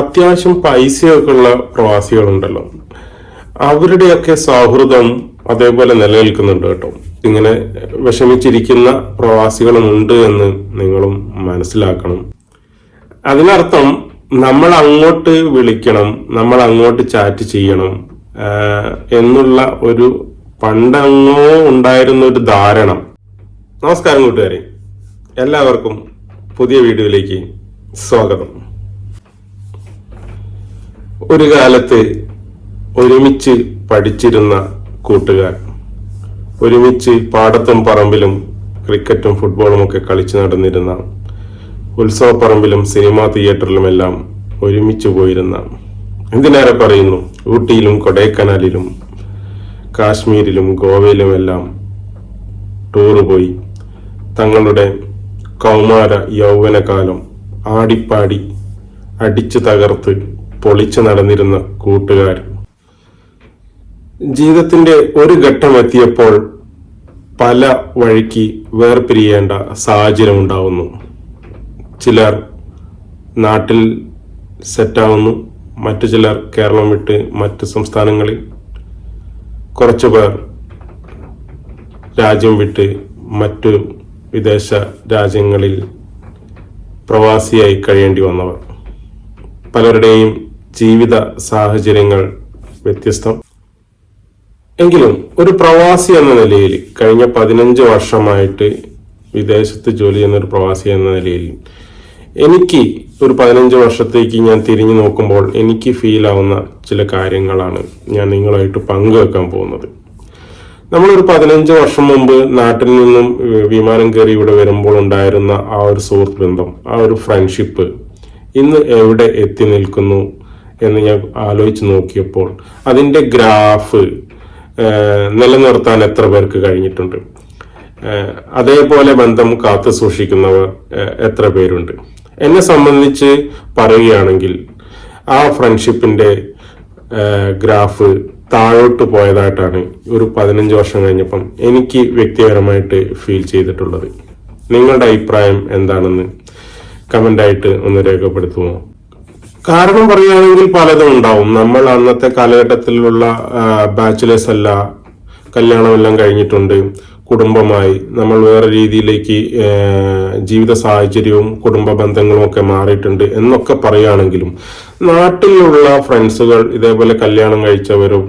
അത്യാവശ്യം പൈസയൊക്കെ ഉള്ള പ്രവാസികളുണ്ടല്ലോ. അവരുടെയൊക്കെ സൗഹൃദം അതേപോലെ നിലനിൽക്കുന്നുണ്ട് കേട്ടോ. ഇങ്ങനെ വിഷമിച്ചിരിക്കുന്ന പ്രവാസികളുമുണ്ട് എന്ന് നിങ്ങളും മനസ്സിലാക്കണം. അതിനർത്ഥം നമ്മൾ അങ്ങോട്ട് വിളിക്കണം നമ്മൾ അങ്ങോട്ട് ചാറ്റ് ചെയ്യണം എന്നുള്ള ഒരു പണ്ടങ്ങോ ഉണ്ടായിരുന്ന ഒരു ധാരണ. നമസ്കാരം കൂട്ടുകാരെ. എല്ലാവർക്കും പുതിയ വീഡിയോയിലേക്ക് സ്വാഗതം. ഒരു കാലത്ത് ഒരുമിച്ച് പഠിച്ചിരുന്ന കൂട്ടുകാർ ഒരുമിച്ച് പാടത്തും പറമ്പിലും ക്രിക്കറ്റും ഫുട്ബോളും ഒക്കെ കളിച്ചു നടന്നിരുന്ന ഉത്സവപ്പറമ്പിലും സിനിമാ തിയേറ്ററിലുമെല്ലാം ഒരുമിച്ച് പോയിരുന്ന എന്തിനേറെ പറയുന്നു ഊട്ടിയിലും കൊടൈക്കനാലിലും കാശ്മീരിലും ഗോവയിലുമെല്ലാം ടൂറ് പോയി. തങ്ങളുടെ കൗമാര യൗവനകാലം ആടിപ്പാടി അടിച്ചു തകർത്ത് പൊളിച്ചു നടന്നിരുന്ന കൂട്ടുകാർ. ജീവിതത്തിന്റെ ഒരു ഘട്ടം എത്തിയപ്പോൾ പല വഴിക്ക് വേർപിരിയേണ്ട സാഹചര്യം ഉണ്ടാവുന്നു ചിലർ നാട്ടിൽ സെറ്റാവുന്നു മറ്റു ചിലർ കേരളം വിട്ട് മറ്റ് സംസ്ഥാനങ്ങളിൽ. കുറച്ചു പേർ രാജ്യം വിട്ട് മറ്റു വിദേശ രാജ്യങ്ങളിൽ പ്രവാസിയായി കഴിയേണ്ടി വന്നവർ. പലരുടെയും ജീവിത സാഹചര്യങ്ങൾ വ്യത്യസ്തം. എങ്കിലും ഒരു പ്രവാസി എന്ന നിലയിൽ കഴിഞ്ഞ പതിനഞ്ച് വർഷമായിട്ട് വിദേശത്ത് ജോലി ചെയ്യുന്ന ഒരു പ്രവാസി എന്ന നിലയിൽ എനിക്ക് ഒരു പതിനഞ്ച് വർഷത്തേക്ക് ഞാൻ തിരിഞ്ഞു നോക്കുമ്പോൾ എനിക്ക് ഫീൽ ആവുന്ന ചില കാര്യങ്ങളാണ് ഞാൻ നിങ്ങളായിട്ട് പങ്കുവെക്കാൻ പോകുന്നത്. നമ്മളൊരു പതിനഞ്ച് വർഷം മുമ്പ് നാട്ടിൽ നിന്നും വിമാനം കയറി ഇവിടെ വരുമ്പോൾ ഉണ്ടായിരുന്ന ആ ഒരു സുഹൃത്ത് ബന്ധം ആ ഒരു ഫ്രണ്ട്ഷിപ്പ് ഇന്ന് എവിടെ എത്തി നിൽക്കുന്നു? എന്ന് ഞാൻ ആലോചിച്ച് നോക്കിയപ്പോൾ അതിന്റെ ഗ്രാഫ് നിലനിർത്താൻ എത്ര പേർക്ക് കഴിഞ്ഞിട്ടുണ്ട്? അതേപോലെ ബന്ധം കാത്തു സൂക്ഷിക്കുന്നവർ എത്ര പേരുണ്ട്? എന്നെ സംബന്ധിച്ച് പറയുകയാണെങ്കിൽ ആ ഫ്രണ്ട്ഷിപ്പിന്റെ ഗ്രാഫ് താഴോട്ട് പോയതായിട്ടാണ് ഒരു പതിനഞ്ച് വർഷം കഴിഞ്ഞപ്പം എനിക്ക് വ്യക്തിപരമായിട്ട് ഫീൽ ചെയ്തിട്ടുള്ളത്. നിങ്ങളുടെ അഭിപ്രായം എന്താണെന്ന് കമന്റായിട്ട് ഒന്ന് രേഖപ്പെടുത്തുമോ? കാരണം പറയുകയാണെങ്കിൽ പലതും ഉണ്ടാവും. നമ്മൾ അന്നത്തെ കാലഘട്ടത്തിലുള്ള ബാച്ചിലേഴ്സ് അല്ല കല്യാണമെല്ലാം കഴിഞ്ഞിട്ടുണ്ട് കുടുംബമായി. നമ്മൾ വേറെ രീതിയിലേക്ക് ജീവിത സാഹചര്യവും കുടുംബ ബന്ധങ്ങളും ഒക്കെ മാറിയിട്ടുണ്ട് എന്നൊക്കെ പറയുകയാണെങ്കിലും നാട്ടിലുള്ള ഫ്രണ്ട്സുകൾ ഇതേപോലെ കല്യാണം കഴിച്ചവരും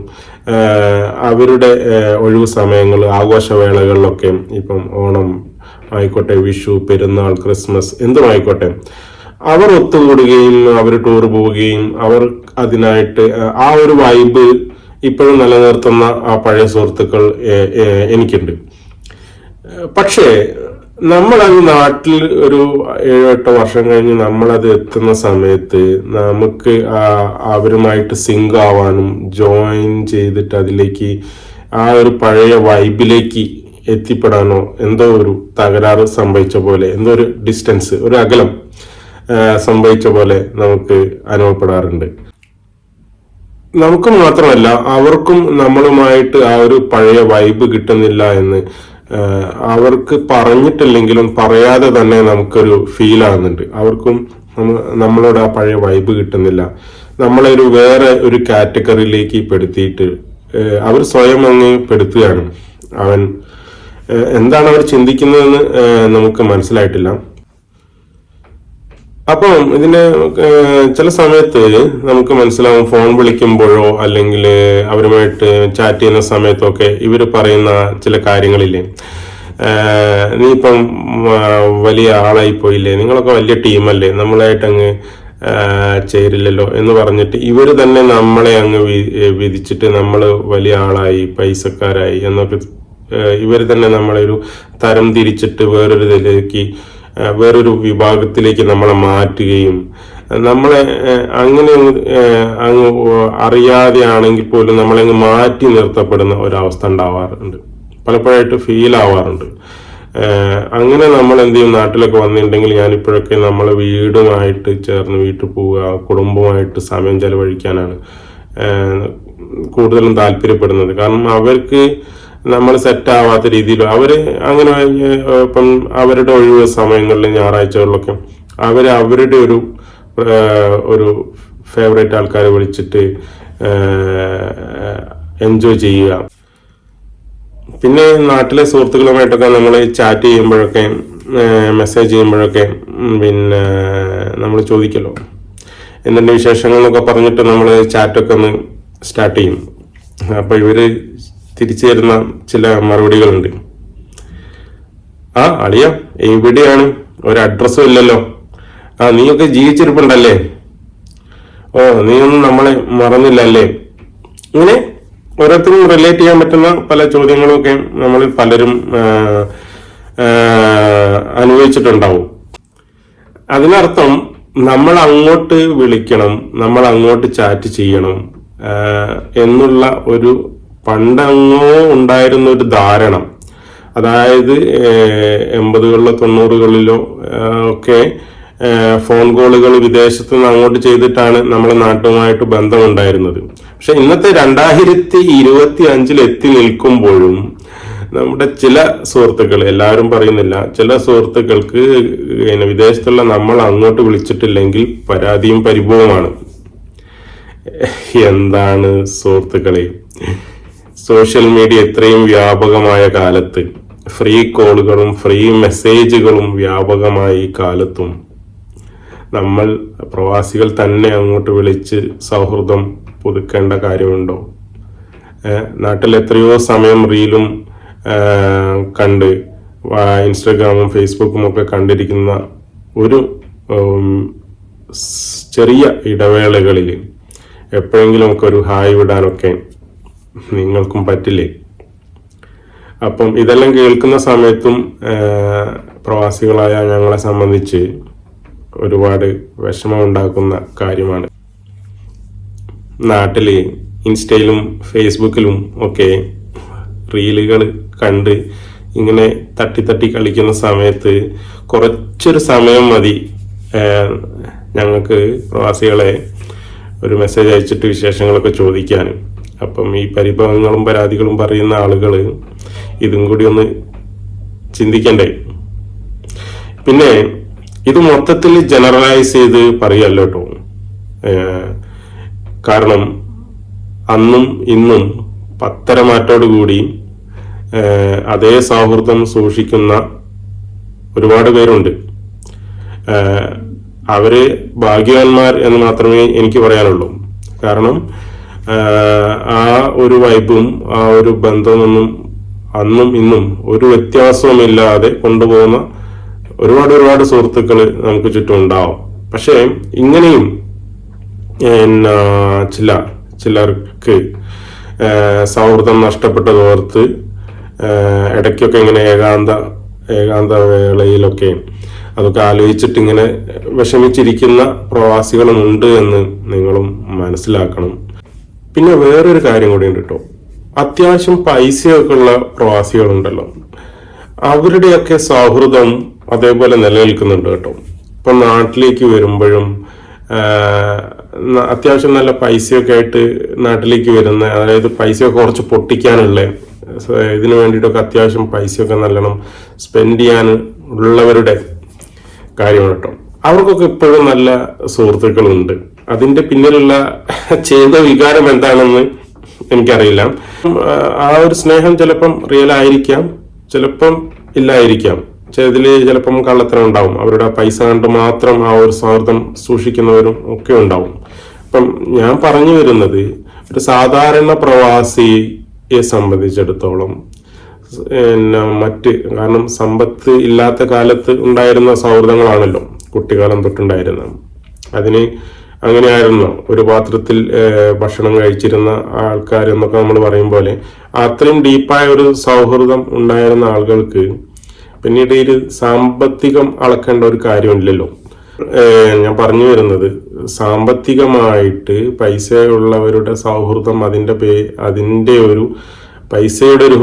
അവരുടെ ഒഴിവു സമയങ്ങൾ ആഘോഷവേളകളിലൊക്കെ ഇപ്പം ഓണം ആയിക്കോട്ടെ വിഷു പെരുന്നാൾ ക്രിസ്മസ് എന്തുമായിക്കോട്ടെ അവർ ഒത്തുകൂടുകയും അവർ ടൂർ പോവുകയും അവർ അതിനായിട്ട് ആ ഒരു വൈബ് ഇപ്പോഴും നിലനിർത്തുന്ന ആ പഴയ സുഹൃത്തുക്കൾ എനിക്കുണ്ട്. പക്ഷേ നമ്മളത് നാട്ടിൽ ഒരു ഏഴോ എട്ടോ വർഷം കഴിഞ്ഞ് നമ്മളത് എത്തുന്ന സമയത്ത് നമുക്ക് അവരുമായിട്ട് സിങ്ക് ആവാനും ജോയിൻ ചെയ്തിട്ട് അതിലേക്ക് ആ ഒരു പഴയ വൈബിലേക്ക് എത്തിപ്പെടാനോ എന്തോ ഒരു തകരാറ് സംഭവിച്ച പോലെ എന്തോ ഒരു ഡിസ്റ്റൻസ് ഒരു അകലം സംഭവിച്ച പോലെ നമുക്ക് അനുഭവപ്പെടാറുണ്ട്. നമുക്ക് മാത്രമല്ല അവർക്കും നമ്മളുമായിട്ട് ആ ഒരു പഴയ വൈബ് കിട്ടുന്നില്ല എന്ന് അവർക്ക് പറഞ്ഞിട്ടില്ലെങ്കിലും പറയാതെ തന്നെ നമുക്കൊരു ഫീൽ ആകുന്നുണ്ട് അവർക്കും നമ്മളോട് ആ പഴയ വൈബ് കിട്ടുന്നില്ല. നമ്മളെ ഒരു വേറെ ഒരു കാറ്റഗറിയിലേക്ക് പെടുത്തിയിട്ട് അവർ സ്വയം അങ്ങ് പെടുത്തുകയാണ്. അവൻ എന്താണ് അവർ ചിന്തിക്കുന്നതെന്ന് നമുക്ക് മനസ്സിലായിട്ടില്ല. അപ്പം ഇതിന്റെ ചില സമയത്ത് നമുക്ക് മനസ്സിലാവും ഫോൺ വിളിക്കുമ്പോഴോ അല്ലെങ്കിൽ അവരുമായിട്ട് ചാറ്റ് ചെയ്യുന്ന സമയത്തൊക്കെ ഇവർ പറയുന്ന ചില കാര്യങ്ങളില്ലേ? നീ ഇപ്പം വലിയ ആളായി പോയില്ലേ നിങ്ങളൊക്കെ വലിയ ടീമല്ലേ? നമ്മളായിട്ട് അങ്ങ് ചേരില്ലല്ലോ എന്ന് പറഞ്ഞിട്ട് ഇവർ തന്നെ നമ്മളെ അങ്ങ് വിധിച്ചിട്ട് നമ്മൾ വലിയ ആളായി പൈസക്കാരായി എന്നൊക്കെ ഇവർ തന്നെ നമ്മളെ ഒരു തരം തിരിച്ചിട്ട് വേറൊരു ഇതിലേക്ക് വേറൊരു വിഭാഗത്തിലേക്ക് നമ്മളെ മാറ്റുകയും നമ്മളെ അങ്ങനെ അങ്ങ്, അറിയാതെ ആണെങ്കിൽ പോലും നമ്മളെ അങ്ങ് മാറ്റി നിർത്തപ്പെടുന്ന ഒരവസ്ഥ ഉണ്ടാവാറുണ്ട്. പലപ്പോഴായിട്ട് ഫീൽ ആവാറുണ്ട്. അങ്ങനെ നമ്മൾ എന്ത് ചെയ്യും? നാട്ടിലൊക്കെ വന്നിട്ടുണ്ടെങ്കിൽ ഞാനിപ്പോഴൊക്കെ നമ്മളെ വീടുമായിട്ട് ചേർന്ന് വീട്ടിൽ പോവുക കുടുംബമായിട്ട് സമയം ചെലവഴിക്കാനാണ് കൂടുതലും താല്പര്യപ്പെടുന്നത്. കാരണം അവർക്ക് നമ്മൾ സെറ്റ് ആവാത്ത രീതിയിൽ അവർ അങ്ങനെ ഇപ്പം അവരുടെ ഒഴിവ് സമയങ്ങളിൽ ഞായറാഴ്ചകളിലൊക്കെ അവർ അവരുടെ ഒരു ഒരു ഫേവറേറ്റ് ആൾക്കാരെ വിളിച്ചിട്ട് എൻജോയ് ചെയ്യുക. പിന്നെ നാട്ടിലെ സുഹൃത്തുക്കളുമായിട്ടൊക്കെ നമ്മൾ ചാറ്റ് ചെയ്യുമ്പോഴൊക്കെ മെസ്സേജ് ചെയ്യുമ്പോഴൊക്കെ പിന്നെ നമ്മൾ ചോദിക്കല്ലോ. എന്തിന്റെ വിശേഷങ്ങൾ എന്നൊക്കെ പറഞ്ഞിട്ട് നമ്മൾ ചാറ്റൊക്കെ ഒന്ന് സ്റ്റാർട്ട് ചെയ്യും. അപ്പോൾ ഇവർ തിരിച്ചു തരുന്ന ചില മറുപടികളുണ്ട്. ആ അളിയ എവിടെയാണ്? ഒരു അഡ്രസ്സും ഇല്ലല്ലോ. ആ നീയൊക്കെ ജീവിച്ചിരിപ്പുണ്ടല്ലേ? ഓ നീയൊന്നും നമ്മളെ മറന്നില്ല അല്ലേ ഇങ്ങനെ ഓരോരുത്തരും റിലേറ്റ് ചെയ്യാൻ പറ്റുന്ന പല ചോദ്യങ്ങളും ഒക്കെ നമ്മൾ പലരും അനുഭവിച്ചിട്ടുണ്ടാവും. അതിനർത്ഥം നമ്മൾ അങ്ങോട്ട് വിളിക്കണം നമ്മൾ അങ്ങോട്ട് ചാറ്റ് ചെയ്യണം എന്നുള്ള ഒരു പണ്ടങ്ങോ ഉണ്ടായിരുന്ന ഒരു ധാരണ. അതായത് എൺപതുകളിലോ തൊണ്ണൂറുകളിലോ ഒക്കെ ഫോൺ കോളുകൾ വിദേശത്ത് നിന്ന് അങ്ങോട്ട് ചെയ്തിട്ടാണ് നമ്മളെ നാട്ടുമായിട്ട് ബന്ധമുണ്ടായിരുന്നത്. പക്ഷെ ഇന്നത്തെ രണ്ടായിരത്തി ഇരുപത്തി അഞ്ചിൽ എത്തി നിൽക്കുമ്പോഴും നമ്മുടെ ചില സുഹൃത്തുക്കൾ എല്ലാവരും പറയുന്നില്ല ചില സുഹൃത്തുക്കൾക്ക് പിന്നെ വിദേശത്തുള്ള നമ്മൾ അങ്ങോട്ട് വിളിച്ചിട്ടില്ലെങ്കിൽ പരാതിയും പരിഭവമാണ്. എന്താണ് സുഹൃത്തുക്കളെ? സോഷ്യൽ മീഡിയ ഇത്രയും വ്യാപകമായ കാലത്ത് ഫ്രീ കോളുകളും ഫ്രീ മെസ്സേജുകളും വ്യാപകമായ ഈ കാലത്തും. നമ്മൾ പ്രവാസികൾ തന്നെ അങ്ങോട്ട് വിളിച്ച് സൗഹൃദം പുതുക്കേണ്ട കാര്യമുണ്ടോ? നാട്ടിൽ എത്രയോ സമയം റീലും കണ്ട് ഇൻസ്റ്റഗ്രാമും ഫേസ്ബുക്കും ഒക്കെ കണ്ടിരിക്കുന്ന ഒരു ചെറിയ ഇടവേളകളിൽ എപ്പോഴെങ്കിലും ഒക്കെ ഒരു ഹായ് വിടാനൊക്കെ നിങ്ങൾക്കും പറ്റില്ലേ? അപ്പം ഇതെല്ലാം കേൾക്കുന്ന സമയത്തും പ്രവാസികളായ ഞങ്ങളെ സംബന്ധിച്ച് ഒരുപാട് വിഷമമുണ്ടാക്കുന്ന കാര്യമാണ്. നാട്ടിൽ ഇൻസ്റ്റയിലും ഫേസ്ബുക്കിലും ഒക്കെ റീലുകൾ കണ്ട് ഇങ്ങനെ തട്ടി തട്ടി കളിക്കുന്ന സമയത്ത് കുറച്ചൊരു സമയം മതി ഞങ്ങൾക്ക് പ്രവാസികളെ ഒരു മെസ്സേജ് അയച്ചിട്ട് വിശേഷങ്ങളൊക്കെ ചോദിക്കാൻ അപ്പം ഈ പരിഭവങ്ങളും പരാതികളും പറയുന്ന ആളുകൾ ഇതും കൂടി ഒന്ന് ചിന്തിക്കണ്ടേ? പിന്നെ ഇത് മൊത്തത്തിൽ ജനറലൈസ് ചെയ്ത് പറയല്ലോ കേട്ടോ കാരണം അന്നും ഇന്നും പത്തരമാറ്റോടുകൂടി കൂടി അതേ സൗഹൃദം സൂക്ഷിക്കുന്ന ഒരുപാട് പേരുണ്ട്. അവർ ഭാഗ്യവാന്മാർ എന്ന് മാത്രമേ എനിക്ക് പറയാനുള്ളൂ. കാരണം ആ ഒരു വൈബും ആ ഒരു ബന്ധമൊന്നും അന്നും ഇന്നും ഒരു വ്യത്യാസവുമില്ലാതെ കൊണ്ടുപോകുന്ന ഒരുപാട് ഒരുപാട് സുഹൃത്തുക്കൾ നമുക്ക് ചുറ്റും ഉണ്ടാവും. പക്ഷേ ഇങ്ങനെയും എന്നാ ചില ചിലർക്ക് സൗഹൃദം നഷ്ടപ്പെട്ടത് ഓർത്ത് ഇടയ്ക്കൊക്കെ ഇങ്ങനെ ഏകാന്ത ഏകാന്ത വേളയിലൊക്കെ അതൊക്കെ ആലോചിച്ചിട്ട് ഇങ്ങനെ വിഷമിച്ചിരിക്കുന്ന പ്രവാസികളുമുണ്ട് എന്ന് നിങ്ങളും മനസ്സിലാക്കണം. പിന്നെ വേറൊരു കാര്യം കൂടി ഉണ്ട് കേട്ടോ അത്യാവശ്യം പൈസയൊക്കെ ഉള്ള പ്രവാസികളുണ്ടല്ലോ. അവരുടെയൊക്കെ സൗഹൃദം അതേപോലെ നിലനിൽക്കുന്നുണ്ട് കേട്ടോ ഇപ്പൊ നാട്ടിലേക്ക് വരുമ്പോഴും അത്യാവശ്യം നല്ല പൈസയൊക്കെ ആയിട്ട് നാട്ടിലേക്ക് വരുന്ന അതായത് പൈസയൊക്കെ കുറച്ച് പൊട്ടിക്കാനുള്ള ഇതിനു വേണ്ടിയിട്ടൊക്കെ അത്യാവശ്യം പൈസയൊക്കെ നല്ലോണം സ്പെൻഡ് ചെയ്യാൻ ഉള്ളവരുടെ കാര്യമാണ് കേട്ടോ അവർക്കൊക്കെ ഇപ്പോഴും നല്ല സുഹൃത്തുക്കളുണ്ട്. അതിന്റെ പിന്നിലുള്ള ചെയ്ത വികാരം എന്താണെന്ന് എനിക്കറിയില്ല. ആ ഒരു സ്നേഹം ചിലപ്പം റിയൽ ആയിരിക്കാം ചിലപ്പം ഇല്ലായിരിക്കാം. ചിലതിൽ ചിലപ്പം കള്ളത്തരം ഉണ്ടാവും. അവരുടെ പൈസ കണ്ട് മാത്രം ആ ഒരു സൗഹൃദം സൂക്ഷിക്കുന്നവരും ഒക്കെ ഉണ്ടാവും. അപ്പം ഞാൻ പറഞ്ഞു വരുന്നത് ഒരു സാധാരണ പ്രവാസിയെ സംബന്ധിച്ചിടത്തോളം പിന്നെ മറ്റ് കാരണം സമ്പത്ത് ഇല്ലാത്ത കാലത്ത് ഉണ്ടായിരുന്ന സൗഹൃദങ്ങളാണല്ലോ കുട്ടിക്കാലം തൊട്ടുണ്ടായിരുന്നത്. അതിന് അങ്ങനെയായിരുന്നു. ഒരു പാത്രത്തിൽ ഭക്ഷണം കഴിച്ചിരുന്ന ആൾക്കാർ എന്നൊക്കെ നമ്മൾ പറയും പോലെ. അത്രയും ഡീപ്പായ ഒരു സൗഹൃദം ഉണ്ടായിരുന്ന ആളുകൾക്ക് പിന്നീട് ഇത് സാമ്പത്തികം അളക്കേണ്ട ഒരു കാര്യമില്ലല്ലോ. ഞാൻ പറഞ്ഞു വരുന്നത് സാമ്പത്തികമായിട്ട് പൈസയുള്ളവരുടെ സൗഹൃദം അതിന്റെ പേ അതിന്റെ ഒരു പൈസയുടെ ഒരു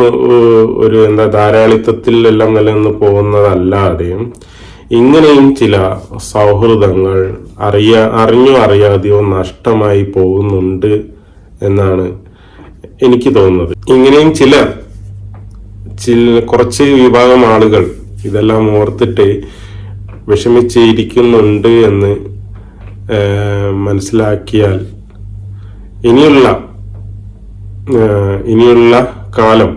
ഒരു എന്താ ധാരാളിത്തത്തിൽ എല്ലാം നിലനിന്ന് പോകുന്നതല്ലാതെ ഇങ്ങനെയും ചില സൗഹൃദങ്ങൾ അറിയ അറിഞ്ഞോ അറിയാതെയോ നഷ്ടമായി പോകുന്നുണ്ട് എന്നാണ് എനിക്ക് തോന്നുന്നത്. ഇങ്ങനെയും ചില ചില കുറച്ച് വിഭാഗം ആളുകൾ ഇതെല്ലാം ഓർത്തിട്ട് വിഷമിച്ചിരിക്കുന്നുണ്ട് എന്ന് മനസ്സിലാക്കിയാൽ ഇനിയുള്ള ഇനിയുള്ള കാലം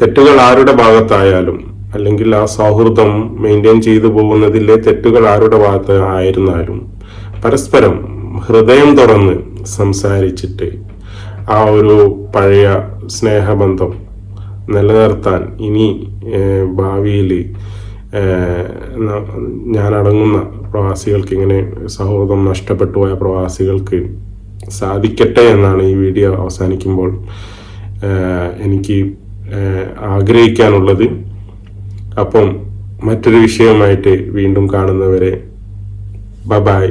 തെറ്റുകൾ ആരുടെ ഭാഗത്തായാലും അല്ലെങ്കിൽ ആ സൗഹൃദം മെയിന്റെയിൻ ചെയ്തു പോകുന്നതിലെ തെറ്റുകൾ ആരുടെ ഭാഗത്ത് ആയിരുന്നാലും പരസ്പരം ഹൃദയം തുറന്ന് സംസാരിച്ചിട്ട് ആ ഒരു പഴയ സ്നേഹബന്ധം നിലനിർത്താൻ ഇനി ഭാവിയിൽ ഞാനടങ്ങുന്ന പ്രവാസികൾക്ക് ഇങ്ങനെ സൗഹൃദം നഷ്ടപ്പെട്ടു പോയ പ്രവാസികൾക്ക് സാധിക്കട്ടെ എന്നാണ് ഈ വീഡിയോ അവസാനിക്കുമ്പോൾ എനിക്ക് ആഗ്രഹിക്കാനുള്ളത്. അപ്പം മറ്റൊരു വിഷയമായിട്ട് വീണ്ടും കാണുന്നവരെ ബബായ് ബായ്